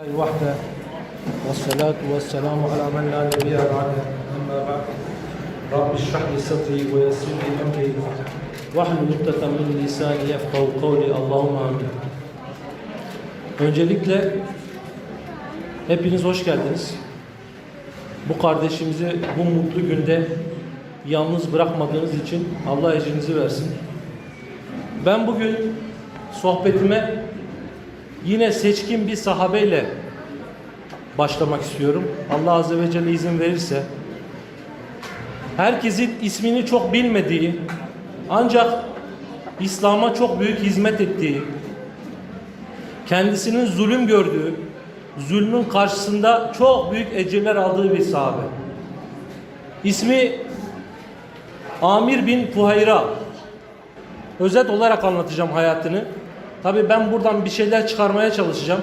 الوحدة والصلاة والسلام على من لا نبي بعده أما بعد رب اشرح لي صدري ويسر لي أمري واحلل عقدة من لساني يفقهوا قولي اللهم آمين Öncelikle hepiniz hoş geldiniz. Bu kardeşimizi bu mutlu günde yalnız bırakmadığınız için Allah ecrinizi versin. Ben bugün sohbetime yine seçkin bir sahabeyle başlamak istiyorum. Allah Azze ve Celle izin verirse. Herkesin ismini çok bilmediği ancak İslam'a çok büyük hizmet ettiği, kendisinin zulüm gördüğü, zulmün karşısında çok büyük ecirler aldığı bir sahabe. İsmi Amir bin Fuhayra. Özet olarak anlatacağım hayatını. Tabi ben buradan bir şeyler çıkarmaya çalışacağım.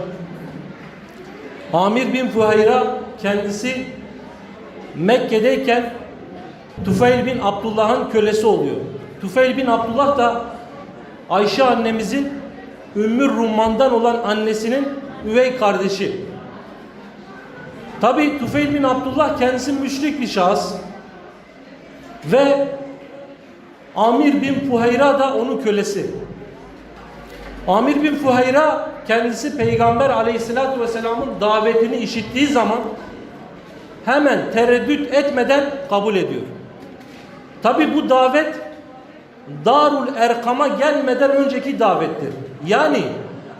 Amir bin Fuhayra kendisi Mekke'deyken Tufeyl bin Abdullah'ın kölesi oluyor. Tufeyl bin Abdullah da Ayşe annemizin Ümmü Rumman'dan olan annesinin üvey kardeşi. Tabi Tufeyl bin Abdullah kendisi müşrik bir şahıs. Ve Amir bin Fuhayra da onun kölesi. Amir bin Fuhayra kendisi Peygamber aleyhissalatü vesselamın davetini işittiği zaman hemen tereddüt etmeden kabul ediyor. Tabi bu davet Darul Erkam'a gelmeden önceki davettir. Yani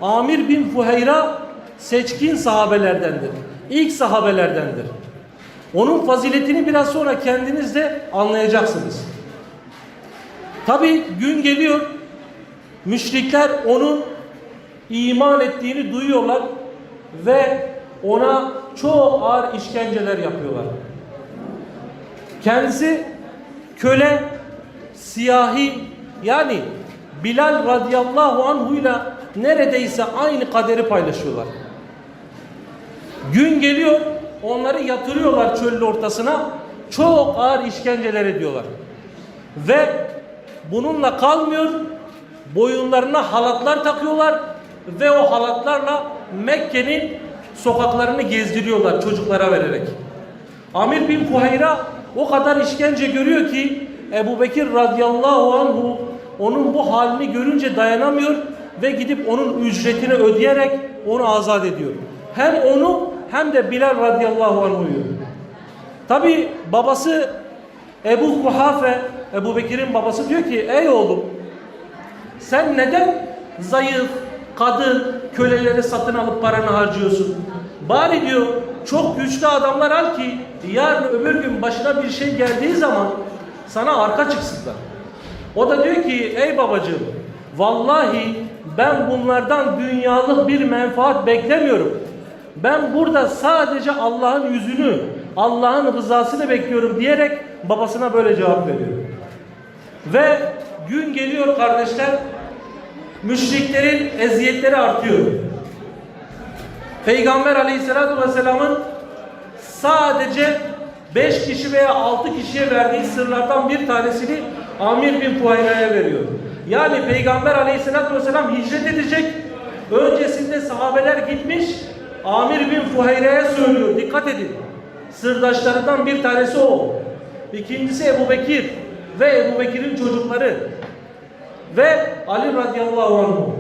Amir bin Fuhayra seçkin sahabelerdendir. İlk sahabelerdendir. Onun faziletini biraz sonra kendiniz de anlayacaksınız. Tabi gün geliyor müşrikler onun iman ettiğini duyuyorlar ve ona çok ağır işkenceler yapıyorlar. Kendisi köle, siyahi yani Bilal radıyallahu anhuyla neredeyse aynı kaderi paylaşıyorlar. Gün geliyor onları yatırıyorlar çölün ortasına çok ağır işkenceler ediyorlar. Ve bununla kalmıyor boyunlarına halatlar takıyorlar ve o halatlarla Mekke'nin sokaklarını gezdiriyorlar çocuklara vererek. Amir bin Fuhayra o kadar işkence görüyor ki Ebu Bekir radıyallahu anhu onun bu halini görünce dayanamıyor ve gidip onun ücretini ödeyerek onu azat ediyor. Hem onu hem de Bilal radıyallahu anhu'yu. Tabi babası Ebu Kuhafe, Ebu Bekir'in babası diyor ki ey oğlum sen neden zayıf, kadın, köleleri satın alıp paranı harcıyorsun? Bari diyor çok güçlü adamlar al ki yarın öbür gün başına bir şey geldiği zaman sana arka çıksınlar. O da diyor ki ey babacığım vallahi ben bunlardan dünyalık bir menfaat beklemiyorum. Ben burada sadece Allah'ın yüzünü, Allah'ın rızasını bekliyorum diyerek babasına böyle cevap veriyor. Ve gün geliyor kardeşler müşriklerin eziyetleri artıyor. Peygamber aleyhissalatü vesselamın sadece 5 kişi veya 6 kişiye verdiği sırlardan bir tanesini Amir bin Fuhayra'ya veriyor. Yani Peygamber aleyhissalatü vesselam hicret edecek. Öncesinde sahabeler gitmiş. Amir bin Fuhayra'ya söylüyor. Dikkat edin. Sırdaşlarından bir tanesi o. İkincisi Ebu Bekir ve Ebu Bekir'in çocukları ve Ali radıyallahu anh.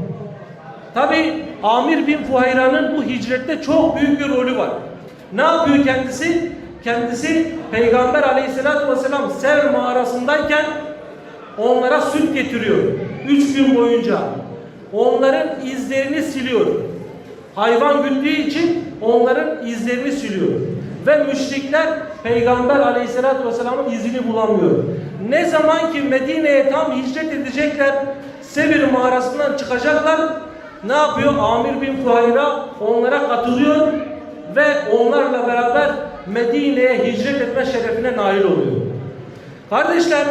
Tabi Amir bin Fuhayra'nın bu hicrette çok büyük bir rolü var. Ne yapıyor kendisi? Kendisi Peygamber aleyhissalatü vesselam Sev mağarasındayken onlara süt getiriyor. Üç gün boyunca. Onların izlerini siliyor. Hayvan güttüğü için onların izlerini siliyor. Ve müşrikler Peygamber aleyhissalatü vesselamın izini bulamıyor. Ne zaman ki Medine'ye tam hicret edecekler, Sevir mağarasından çıkacaklar, ne yapıyor? Amir bin Fuhayra onlara katılıyor ve onlarla beraber Medine'ye hicret etme şerefine nail oluyor. Kardeşler,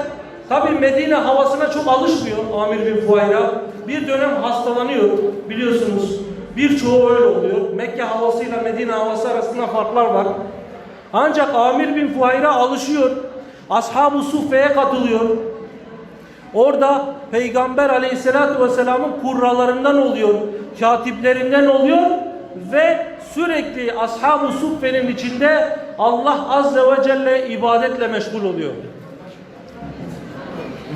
tabi Medine havasına çok alışmıyor Amir bin Fuhayra. Bir dönem hastalanıyor biliyorsunuz. Birçoğu öyle oluyor. Mekke havasıyla Medine havası arasında farklar var. Ancak Amir bin Fuhayra alışıyor. Ashab-ı Suffe'ye katılıyor. Orada Peygamber aleyhissalatü vesselamın kurralarından oluyor. Katiplerinden oluyor ve sürekli ashab-ı suffenin içinde Allah azze ve celle ibadetle meşgul oluyor.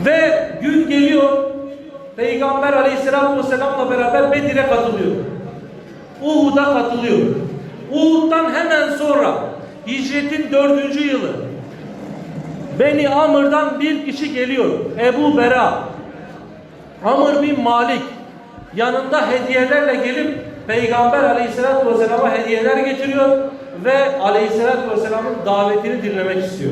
Ve gün geliyor Peygamber aleyhissalatü vesselamla beraber Bedir'e katılıyor. Uhud'a katılıyor. Uhud'dan hemen sonra hicretin dördüncü yılı Beni Amr'dan bir kişi geliyor. Ebu Bera. Amr bin Malik. Yanında hediyelerle gelip Peygamber aleyhissalatü vesselama hediyeler getiriyor ve aleyhissalatü vesselamın davetini dinlemek istiyor.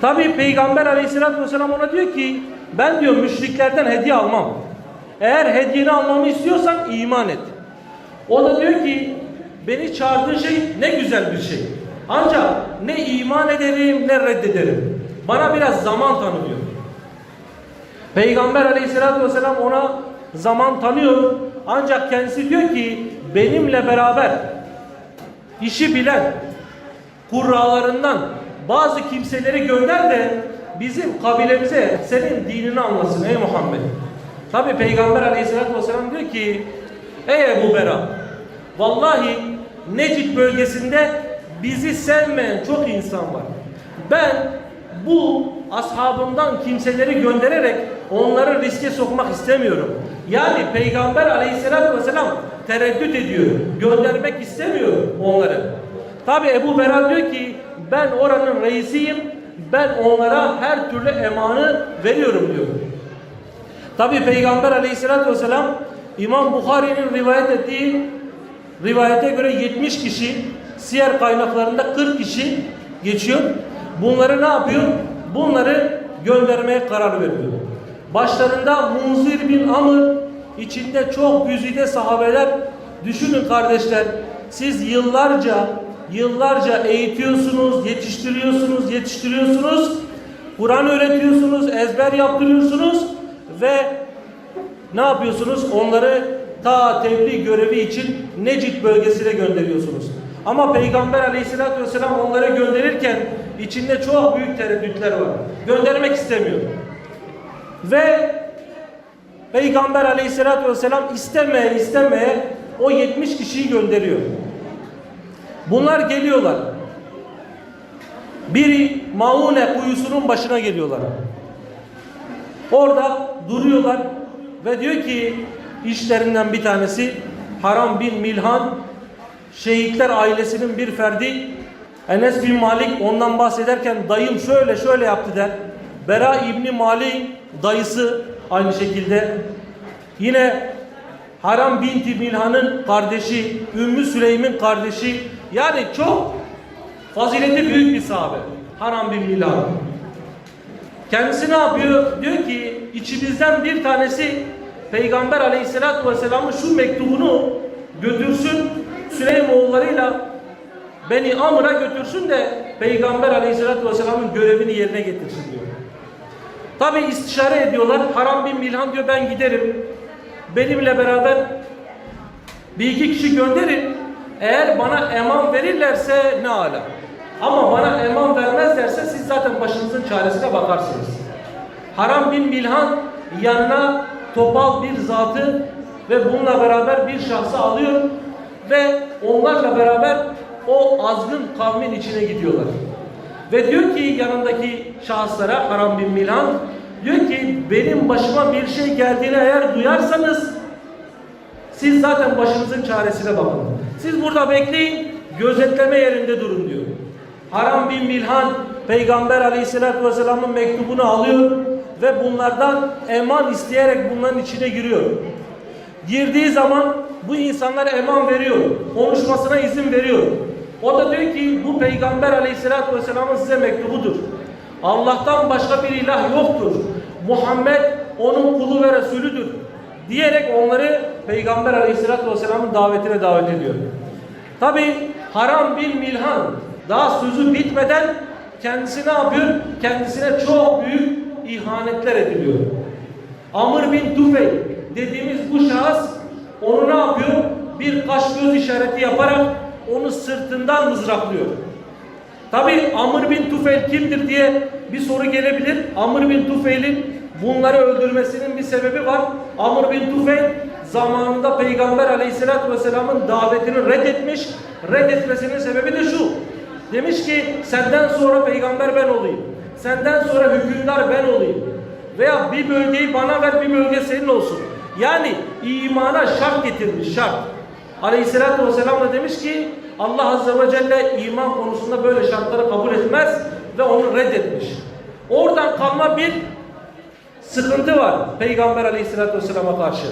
Tabi Peygamber aleyhissalatü vesselam ona diyor ki ben diyor müşriklerden hediye almam. Eğer hediyeni almamı istiyorsan iman et. O da diyor ki beni çağırdığın şey ne güzel bir şey. Ancak ne iman ederim ne reddederim. Bana biraz zaman tanı diyor. Peygamber aleyhissalatü vesselam ona zaman tanıyor. Ancak kendisi diyor ki benimle beraber işi bilen kurralarından bazı kimseleri gönder de bizim kabilemize senin dinini anlasın ey Muhammed. Tabi Peygamber aleyhissalatü vesselam diyor ki ey Ebu Bera vallahi Necid bölgesinde bizi sevmeyen çok insan var. Ben bu ashabımdan kimseleri göndererek onları riske sokmak istemiyorum. Yani Peygamber aleyhissalatü vesselam tereddüt ediyor. Göndermek istemiyor onları. Tabi Ebu Bera diyor ki ben oranın reisiyim. Ben onlara her türlü emanı veriyorum diyor. Tabi Peygamber aleyhissalatü vesselam İmam Bukhari'nin rivayet ettiği rivayete göre 70 kişi siyer kaynaklarında 40 kişi geçiyor. Bunları ne yapıyor? Bunları göndermeye karar veriyor. Başlarında Munzir bin Amr içinde çok güzide sahabeler düşünün kardeşler siz yıllarca yıllarca eğitiyorsunuz, yetiştiriyorsunuz, yetiştiriyorsunuz. Kur'an öğretiyorsunuz, ezber yaptırıyorsunuz ve ne yapıyorsunuz? Onları ta tebliğ görevi için Necid bölgesine gönderiyorsunuz. Ama Peygamber aleyhissalatü vesselam onları gönderirken içinde çok büyük tereddütler var. Göndermek istemiyor. Ve Peygamber aleyhissalatü vesselam istemeye istemeye o 70 kişiyi gönderiyor. Bunlar geliyorlar. Biri Maune kuyusunun başına geliyorlar. Orada duruyorlar ve diyor ki işlerinden bir tanesi Haram bin Milhan şehitler ailesinin bir ferdi Enes bin Malik ondan bahsederken dayım şöyle şöyle yaptı der. Bera İbni Malik dayısı aynı şekilde. Yine Haram binti Milhan'ın kardeşi, Ümmü Süleym'in kardeşi. Yani çok fazileti büyük bir sahabe. Haram bin Milhan. Kendisi ne yapıyor? Diyor ki içimizden bir tanesi Peygamber aleyhissalatü vesselamın şu mektubunu götürsün Süleym oğullarıyla Beni Amr'a götürsün de Peygamber aleyhissalatü vesselamın görevini yerine getirsin diyor. Tabi istişare ediyorlar. Haram bin Milhan diyor ben giderim. Benimle beraber bir iki kişi gönderin. Eğer bana eman verirlerse ne ala. Ama bana eman vermezlerse siz zaten başınızın çaresine bakarsınız. Haram bin Milhan yanına topal bir zatı ve bununla beraber bir şahsı alıyor ve onlarla beraber o azgın kavmin içine gidiyorlar. Ve diyor ki yanındaki şahıslara Haram bin Milhan diyor ki benim başıma bir şey geldiğini eğer duyarsanız siz zaten başınızın çaresine bakın. Siz burada bekleyin, gözetleme yerinde durun diyor. Haram bin Milhan Peygamber Aleyhisselatü Vesselam'ın mektubunu alıyor ve bunlardan eman isteyerek bunların içine giriyor. Girdiği zaman bu insanlara eman veriyor. Konuşmasına izin veriyor. O da diyor ki bu Peygamber Aleyhisselatü Vesselam'ın size mektubudur. Allah'tan başka bir ilah yoktur. Muhammed onun kulu ve Resulüdür. Diyerek onları Peygamber Aleyhisselatü Vesselam'ın davetine davet ediyor. Tabi Haram bin Milhan daha sözü bitmeden kendisi ne yapıyor? Kendisine çok büyük ihanetler ediliyor. Amr bin Tufey dediğimiz bu şahıs onu ne yapıyor? Bir kaş göz işareti yaparak onu sırtından mızraklıyor. Tabi Amr bin Tufeyl kimdir diye bir soru gelebilir. Amr bin Tufeyl'in bunları öldürmesinin bir sebebi var. Amr bin Tufeyl zamanında Peygamber aleyhissalatü vesselamın davetini reddetmiş. Reddetmesinin sebebi de şu. Demiş ki senden sonra peygamber ben olayım. Senden sonra hükümdar ben olayım. Veya bir bölgeyi bana ver bir bölge senin olsun. Yani imana şart getirmiş şart. Aleyhissalatü vesselam da demiş ki Allah Azze ve Celle iman konusunda böyle şartları kabul etmez ve onu reddetmiş. Oradan kalma bir sıkıntı var Peygamber Aleyhisselatü Vesselam'a karşı.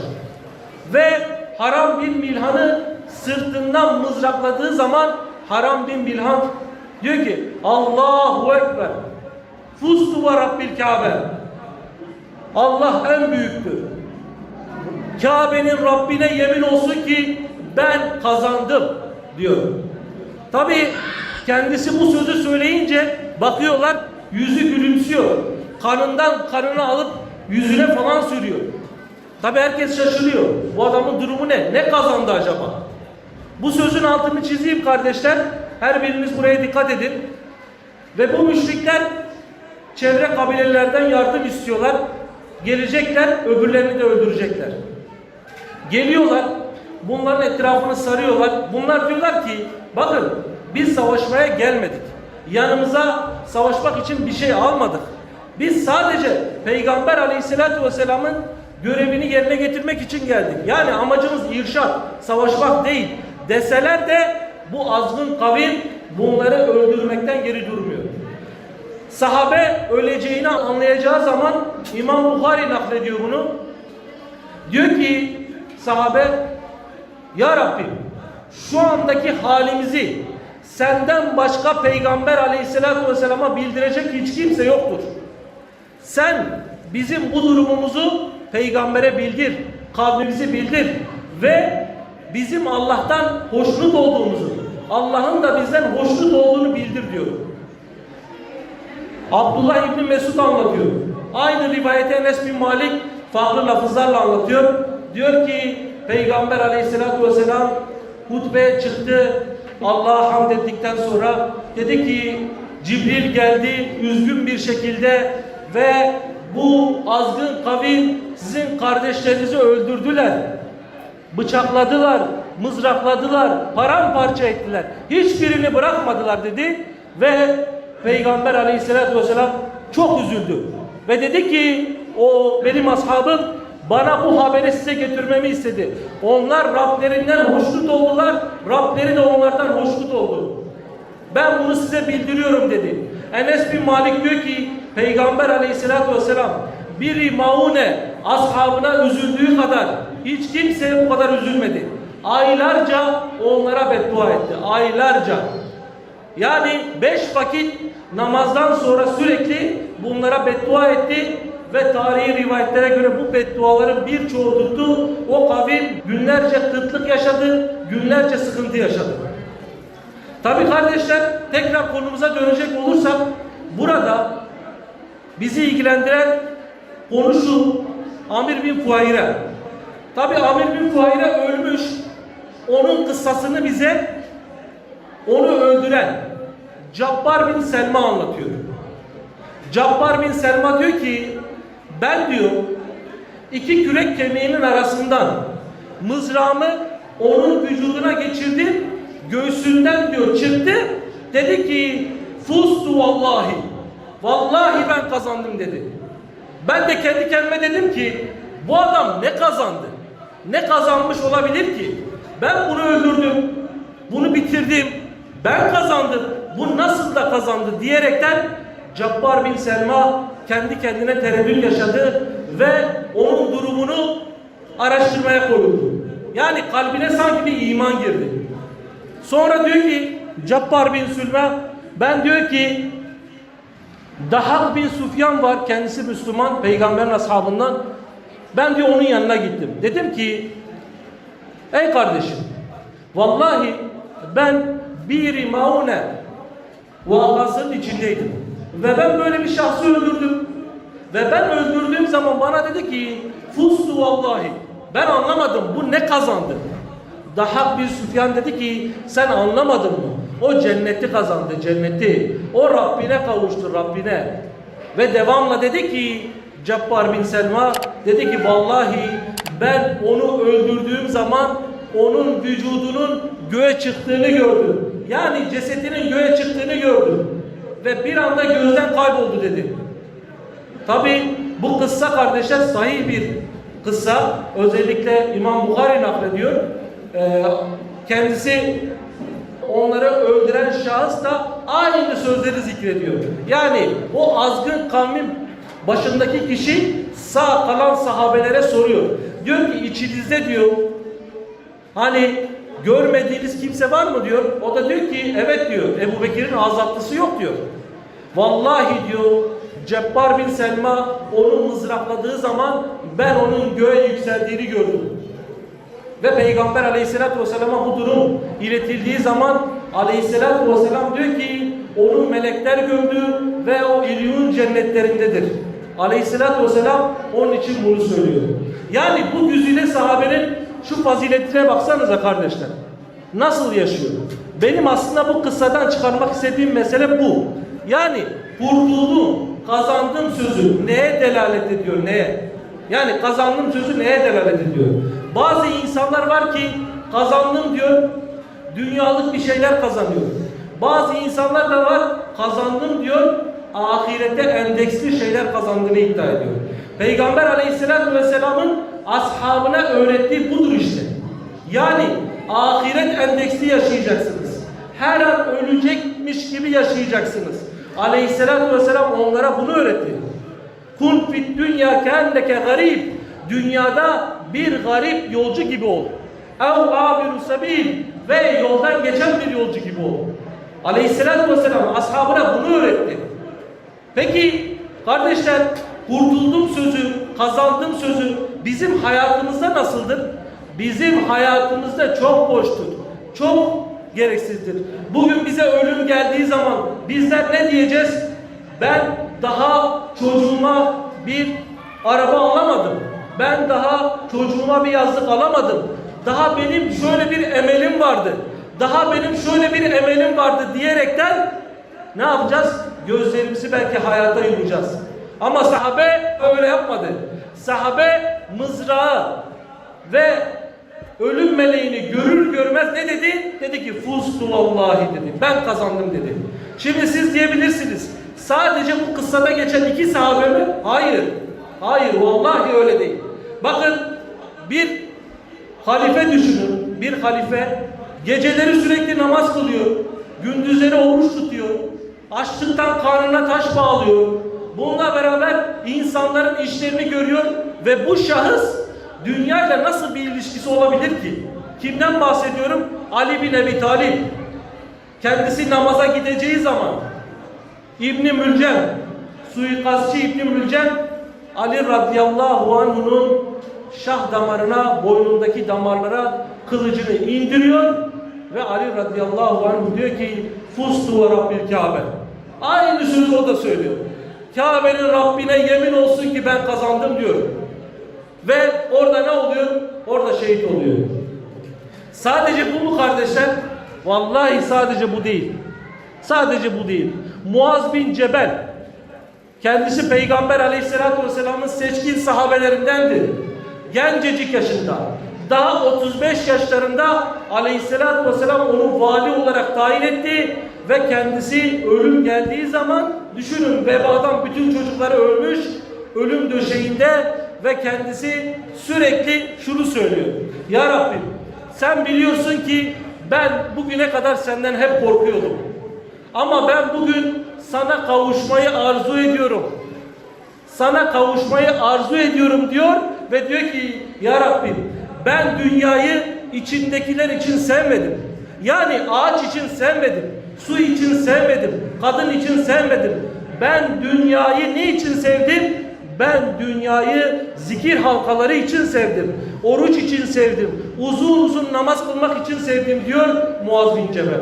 Ve Haram bin Milhan'ı sırtından mızrakladığı zaman Haram bin Milhan diyor ki Allahu Ekber Fustu ve Rabbil Kabe Allah en büyüktür. Kabe'nin Rabbine yemin olsun ki ben kazandım diyor. Tabi kendisi bu sözü söyleyince bakıyorlar yüzü gülümsüyor. Kanından kanını alıp yüzüne falan sürüyor. Tabi herkes şaşırıyor. Bu adamın durumu ne? Ne kazandı acaba? Bu sözün altını çizeyim kardeşler. Her biriniz buraya dikkat edin. Ve bu müşrikler çevre kabilelerden yardım istiyorlar. Gelecekler, öbürlerini de öldürecekler. Geliyorlar, bunların etrafını sarıyorlar. Bunlar diyorlar ki, bakın biz savaşmaya gelmedik. Yanımıza savaşmak için bir şey almadık. Biz sadece Peygamber Aleyhisselatü Vesselam'ın görevini yerine getirmek için geldik. Yani amacımız irşat, savaşmak değil. Deseler de bu azgın kavim bunları öldürmekten geri durmuyor. Sahabe öleceğini anlayacağı zaman İmam Bukhari naklediyor bunu. Diyor ki sahabe Ya Rabbim şu andaki halimizi senden başka peygamber aleyhissalatü vesselama bildirecek hiç kimse yoktur. Sen bizim bu durumumuzu peygambere bildir, kavmimizi bildir ve bizim Allah'tan hoşnut olduğumuzu, Allah'ın da bizden hoşnut olduğunu bildir diyor. Abdullah İbni Mesud anlatıyor. Aynı rivayete Enes bin Malik farklı lafızlarla anlatıyor. Diyor ki Peygamber aleyhissalatü vesselam hutbeye çıktı. Allah'a hamd ettikten sonra dedi ki Cibril geldi üzgün bir şekilde ve bu azgın kavim sizin kardeşlerinizi öldürdüler. Bıçakladılar, mızrakladılar, paramparça ettiler. Hiçbirini bırakmadılar dedi ve Peygamber aleyhissalatü vesselam çok üzüldü. Ve dedi ki o benim ashabım bana bu haberi size götürmemi istedi. Onlar Rablerinden hoşnut oldular. Rableri de onlardan hoşnut oldu. Ben bunu size bildiriyorum dedi. Enes bin Malik diyor ki Peygamber aleyhissalatü vesselam biri maune ashabına üzüldüğü kadar hiç kimseye bu kadar üzülmedi. Aylarca onlara beddua etti. Aylarca. Yani beş vakit namazdan sonra sürekli bunlara beddua etti ve tarihi rivayetlere göre bu bedduaların birçoğu tuttu. O kavim günlerce kıtlık yaşadı, günlerce sıkıntı yaşadı. Tabi kardeşler tekrar konumuza dönecek olursak burada bizi ilgilendiren konu şu Amir bin Fuayre. Tabi Amir bin Fuayre ölmüş. Onun kıssasını bize onu öldüren Cabbar bin Selma anlatıyor. Cabbar bin Selma diyor ki ben diyor iki kürek kemiğinin arasından mızrağımı onun vücuduna geçirdim göğsünden diyor çıktı dedi ki fustu vallahi vallahi ben kazandım dedi. Ben de kendi kendime dedim ki bu adam ne kazandı? Ne kazanmış olabilir ki? Ben bunu öldürdüm. Bunu bitirdim. Ben kazandım. Bu nasıl da kazandı diyerekten Cabbar bin Selma kendi kendine tereddüt yaşadı ve onun durumunu araştırmaya koyuldu. Yani kalbine sanki bir iman girdi. Sonra diyor ki Cabbar bin Sülme ben diyor ki Dahak bin Sufyan var kendisi Müslüman peygamberin ashabından. Ben diyor onun yanına gittim. Dedim ki ey kardeşim vallahi ben bir maune vakasının içindeydim. Ve ben böyle bir şahsı öldürdüm. Ve ben öldürdüğüm zaman bana dedi ki fustu vallahi ben anlamadım bu ne kazandı. Dahak bin Süfyan dedi ki sen anlamadın mı? O cenneti kazandı cenneti. O Rabbine kavuştu Rabbine. Ve devamla dedi ki Cabbar bin Selma dedi ki vallahi ben onu öldürdüğüm zaman onun vücudunun göğe çıktığını gördüm. Yani cesedinin göğe çıktığını gördüm. Ve bir anda gözden kayboldu dedi. Tabi bu kıssa kardeşler sahih bir kıssa. Özellikle İmam Bukhari naklediyor. Ee, kendisi onları öldüren şahıs da aynı sözleri zikrediyor. Yani o azgın kavmin başındaki kişi sağ kalan sahabelere soruyor. Diyor ki içinizde diyor hani görmediğiniz kimse var mı diyor. O da diyor ki evet diyor. Ebu Bekir'in azatlısı yok diyor. Vallahi diyor Cebbar bin Selma onu mızrakladığı zaman ben onun göğe yükseldiğini gördüm. Ve Peygamber aleyhissalatü vesselam'a bu durum iletildiği zaman aleyhissalatü vesselam diyor ki onu melekler gördü ve o İlyun cennetlerindedir. Aleyhissalatü vesselam onun için bunu söylüyor. Yani bu güzide sahabenin şu faziletine baksanıza kardeşler. Nasıl yaşıyor? Benim aslında bu kıssadan çıkarmak istediğim mesele bu. Yani kurtuldum, kazandım sözü neye delalet ediyor, neye? Yani kazandım sözü neye delalet ediyor? Bazı insanlar var ki kazandım diyor, dünyalık bir şeyler kazanıyor. Bazı insanlar da var kazandım diyor, ahirete endeksli şeyler kazandığını iddia ediyor. Peygamber aleyhissalatü vesselamın ashabına öğrettiği budur işte. Yani ahiret endeksli yaşayacaksınız. Her an ölecekmiş gibi yaşayacaksınız. Aleyhissalatü vesselam onlara bunu öğretti. Kun fit dünya kendeke garip. Dünyada bir garip yolcu gibi ol. Ev abiru sebil ve yoldan geçen bir yolcu gibi ol. Aleyhissalatü vesselam ashabına bunu öğretti. Peki kardeşler kurtuldum sözü, kazandım sözü bizim hayatımızda nasıldır? Bizim hayatımızda çok boştur. Çok gereksizdir. Bugün bize ölüm geldiği zaman bizler ne diyeceğiz? Ben daha çocuğuma bir araba alamadım. Ben daha çocuğuma bir yazlık alamadım. Daha benim şöyle bir emelim vardı. Daha benim şöyle bir emelim vardı diyerekten ne yapacağız? Gözlerimizi belki hayata yumacağız. Ama sahabe öyle yapmadı. Sahabe mızrağı ve ölüm meleğini görür görmez ne dedi? Dedi ki fustu vallahi dedi. Ben kazandım dedi. Şimdi siz diyebilirsiniz. Sadece bu kıssada geçen iki sahabe mi? Hayır. Hayır vallahi öyle değil. Bakın bir halife düşünün. Bir halife geceleri sürekli namaz kılıyor. Gündüzleri oruç tutuyor. Açlıktan karnına taş bağlıyor. Bununla beraber insanların işlerini görüyor ve bu şahıs dünyayla nasıl bir ilişkisi olabilir ki? Kimden bahsediyorum? Ali bin Ebi Talib. Kendisi namaza gideceği zaman İbni Mülcem, suikastçı İbni Mülcem Ali radıyallahu anh'unun şah damarına, boynundaki damarlara kılıcını indiriyor ve Ali radıyallahu anh diyor ki Fustu ve Rabbil Kabe. Aynı sözü o da söylüyor. Kabe'nin Rabbine yemin olsun ki ben kazandım diyor. Ve orada ne oluyor? Orada şehit oluyor. Sadece bu mu kardeşler? Vallahi sadece bu değil. Sadece bu değil. Muaz bin Cebel kendisi Peygamber aleyhissalatü vesselamın seçkin sahabelerindendir. Gencecik yaşında. Daha 35 yaşlarında aleyhissalatü vesselam onu vali olarak tayin etti ve kendisi ölüm geldiği zaman düşünün vebadan bütün çocukları ölmüş ölüm döşeğinde ve kendisi sürekli şunu söylüyor. Ya Rabbim sen biliyorsun ki ben bugüne kadar senden hep korkuyordum. Ama ben bugün sana kavuşmayı arzu ediyorum. Sana kavuşmayı arzu ediyorum diyor ve diyor ki Ya Rabbim ben dünyayı içindekiler için sevmedim. Yani ağaç için sevmedim. Su için sevmedim. Kadın için sevmedim. Ben dünyayı ne için sevdim? Ben dünyayı zikir halkaları için sevdim. Oruç için sevdim. Uzun uzun namaz kılmak için sevdim diyor Muaz bin Cebel.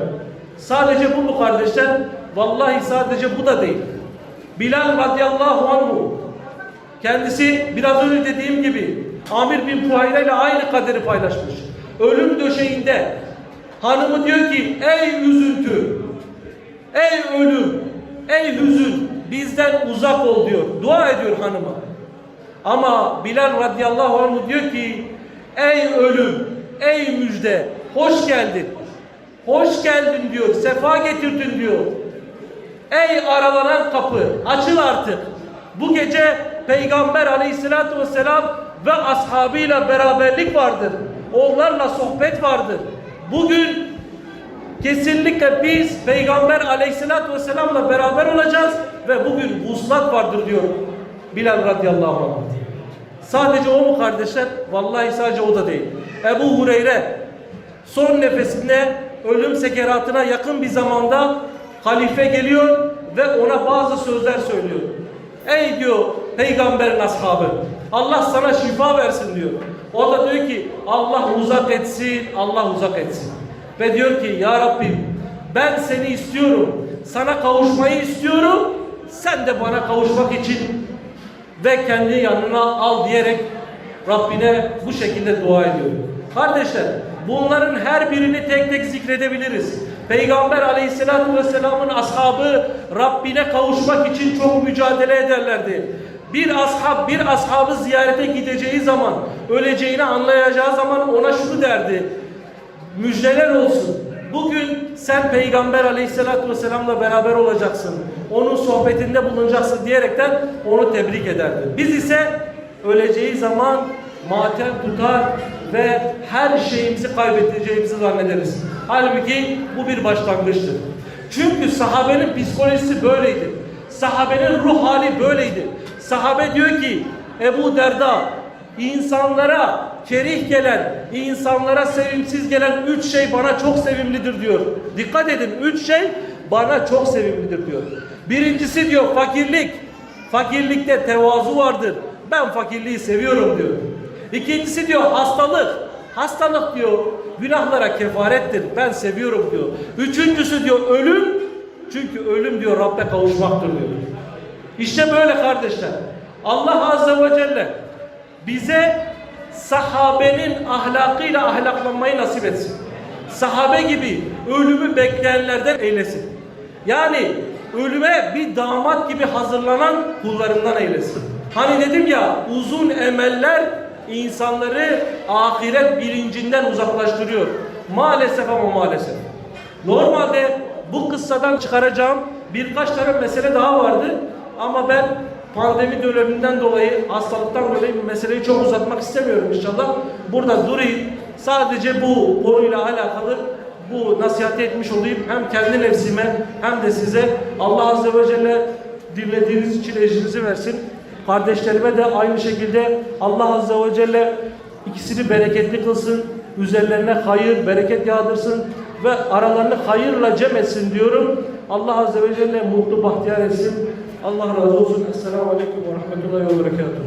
Sadece bu mu kardeşler? Vallahi sadece bu da değil. Bilal radıyallahu anhu kendisi biraz önce dediğim gibi Amir bin Fuhayra ile aynı kaderi paylaşmış. Ölüm döşeğinde hanımı diyor ki ey üzüntü, ey ölüm, ey hüzün bizden uzak ol diyor. Dua ediyor hanıma. Ama Bilal radıyallahu anh diyor ki ey ölüm, ey müjde, hoş geldin. Hoş geldin diyor, sefa getirdin diyor. Ey aralanan kapı, açıl artık. Bu gece Peygamber aleyhissalatü vesselam ve ashabıyla beraberlik vardır. Onlarla sohbet vardır. Bugün kesinlikle biz Peygamber aleyhissalatü vesselamla beraber olacağız ve bugün vuslat vardır diyor Bilal radıyallahu anh. Sadece o mu kardeşler? Vallahi sadece o da değil. Ebu Hureyre son nefesinde ölüm sekeratına yakın bir zamanda halife geliyor ve ona bazı sözler söylüyor. Ey diyor peygamberin ashabı Allah sana şifa versin diyor. O da diyor ki Allah uzak etsin, Allah uzak etsin. Ve diyor ki ya Rabbim ben seni istiyorum. Sana kavuşmayı istiyorum. Sen de bana kavuşmak için ve kendi yanına al diyerek Rabbine bu şekilde dua ediyor. Kardeşler bunların her birini tek tek zikredebiliriz. Peygamber aleyhissalatü vesselamın ashabı Rabbine kavuşmak için çok mücadele ederlerdi. Bir ashab bir ashabı ziyarete gideceği zaman öleceğini anlayacağı zaman ona şunu derdi. Müjdeler olsun. Bugün sen Peygamber aleyhissalatü vesselamla beraber olacaksın. Onun sohbetinde bulunacaksın diyerekten onu tebrik ederdi. Biz ise öleceği zaman matem tutar ve her şeyimizi kaybedeceğimizi zannederiz. Halbuki bu bir başlangıçtır. Çünkü sahabenin psikolojisi böyleydi. Sahabenin ruh hali böyleydi. Sahabe diyor ki Ebu Derda insanlara kerih gelen, insanlara sevimsiz gelen üç şey bana çok sevimlidir diyor. Dikkat edin üç şey bana çok sevimlidir diyor. Birincisi diyor fakirlik. Fakirlikte tevazu vardır. Ben fakirliği seviyorum diyor. İkincisi diyor hastalık. Hastalık diyor günahlara kefarettir. Ben seviyorum diyor. Üçüncüsü diyor ölüm. Çünkü ölüm diyor Rabbe kavuşmaktır diyor. İşte böyle kardeşler. Allah Azze ve Celle bize sahabenin ahlakıyla ahlaklanmayı nasip etsin. Sahabe gibi ölümü bekleyenlerden eylesin. Yani ölüme bir damat gibi hazırlanan kullarından eylesin. Hani dedim ya uzun emeller insanları ahiret bilincinden uzaklaştırıyor. Maalesef ama maalesef. Normalde bu kıssadan çıkaracağım birkaç tane mesele daha vardı. Ama ben pandemi döneminden dolayı, hastalıktan dolayı bu meseleyi çok uzatmak istemiyorum inşallah. Burada durayım. Sadece bu konuyla alakalı bu nasihati etmiş olayım. Hem kendi nefsime hem de size Allah Azze ve Celle dinlediğiniz için ecrinizi versin. Kardeşlerime de aynı şekilde Allah Azze ve Celle ikisini bereketli kılsın. Üzerlerine hayır, bereket yağdırsın ve aralarını hayırla cem etsin diyorum. Allah Azze ve Celle mutlu bahtiyar etsin. Allah razı olsun. Esselamu Aleyküm ve Rahmetullahi ve Berekatuhu.